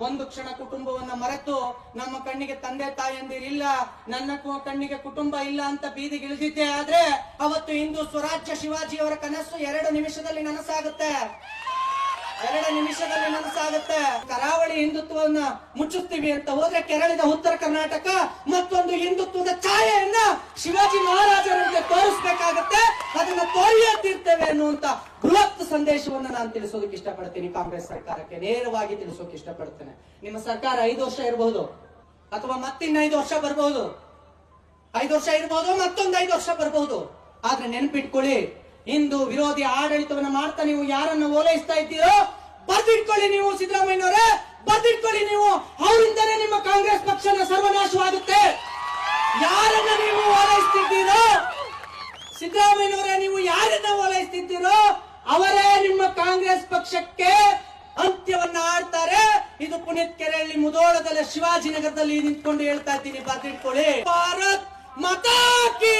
ಒಂದು ಕ್ಷಣ ಕುಟುಂಬವನ್ನ ಮರೆತು ನಮ್ಮ ಕಣ್ಣಿಗೆ ತಂದೆ ತಾಯಂದಿರಿಲ್ಲ ನನ್ನ ಕಣ್ಣಿಗೆ ಕುಟುಂಬ ಇಲ್ಲ ಅಂತ ಬೀದಿಗಿಳಿದಿದ್ದೆ ಆದ್ರೆ ಅವತ್ತು ಹಿಂದೂ ಸ್ವರಾಜ್ಯ ಶಿವಾಜಿಯವರ ಕನಸು ಎರಡು ನಿಮಿಷದಲ್ಲಿ ನನಸಾಗುತ್ತೆ. ಎರಡು ನಿಮಿಷದಲ್ಲಿ ನನಸಾಗುತ್ತೆ. ಕರಾವಳಿ ಹಿಂದುತ್ವವನ್ನ ಮುಚ್ಚುತ್ತೀವಿ ಅಂತ ಹೋದ್ರೆ ಕೆರಳಿದ ಉತ್ತರ ಕರ್ನಾಟಕ, ಮತ್ತೊಂದು ಹಿಂದುತ್ವದ ಛಾಯೆಯನ್ನ ಶಿವಾಜಿ ತೋರಿಸ್ಬೇಕಾಗತ್ತೆ ಅದನ್ನ ತೋರಿಯೇ ಅನ್ನುವಂತ ಬೃಹತ್ ಸಂದೇಶವನ್ನು ನಾನು ತಿಳಿಸೋದಕ್ಕೆ ಇಷ್ಟಪಡ್ತೀನಿ ಕಾಂಗ್ರೆಸ್ ಸರ್ಕಾರಕ್ಕೆ. ನೇರವಾಗಿ ತಿಳಿಸೋಕೆ ಇಷ್ಟಪಡ್ತೇನೆ. ನಿಮ್ಮ ಸರ್ಕಾರ ಐದು ವರ್ಷ ಇರಬಹುದು? ಅಥವಾ ಮತ್ತಿನ್ನ ಐದು ವರ್ಷ ಬರಬಹುದು? ಐದು ವರ್ಷ ಇರಬಹುದು ಮತ್ತೊಂದು ಐದು ವರ್ಷ ಬರಬಹುದು? ಆದ್ರೆ ನೆನ್ಪಿಟ್ಕೊಳ್ಳಿ ಇಂದು ವಿರೋಧಿ ಆಡಳಿತವನ್ನ ಮಾಡ್ತಾ ನೀವು ಯಾರನ್ನ ಓಲೈಸ್ತಾ ಇದ್ದೀರೋ, ಬರ್ದಿಟ್ಕೊಳ್ಳಿ ನೀವು ಸಿದ್ದರಾಮಯ್ಯನವರೇ! ಬರ್ದಿಟ್ಕೊಳ್ಳಿ ನೀವು. ಅವರಿಂದಲೇ ನಿಮ್ಮ ಕಾಂಗ್ರೆಸ್ ಪಕ್ಷನ ಸರ್ವನಾಶವಾಗುತ್ತೆ. ಯಾರನ್ನ ನೀವು ಸಿದ್ದರಾಮಯ್ಯನವರೇ ನೀವು ಯಾರನ್ನ ಓಲೈಸ್ತಿದ್ದೀರೋ ಅವರೇ ನಿಮ್ಮ ಕಾಂಗ್ರೆಸ್ ಪಕ್ಷಕ್ಕೆ ಅಂತ್ಯವನ್ನ ಆಡ್ತಾರೆ ಇದು ಪುನೀತ್ ಕೆರೆಯಲ್ಲಿ ಮುದೋಳದಲ್ಲಿ ಶಿವಾಜಿನಗರದಲ್ಲಿ ನಿಂತ್ಕೊಂಡು ಹೇಳ್ತಾ ಇದ್ದೀನಿ. ಬರ್ದಿಟ್ಕೊಳ್ಳಿ. ಭಾರತ್ ಮತಾ ಕಿ!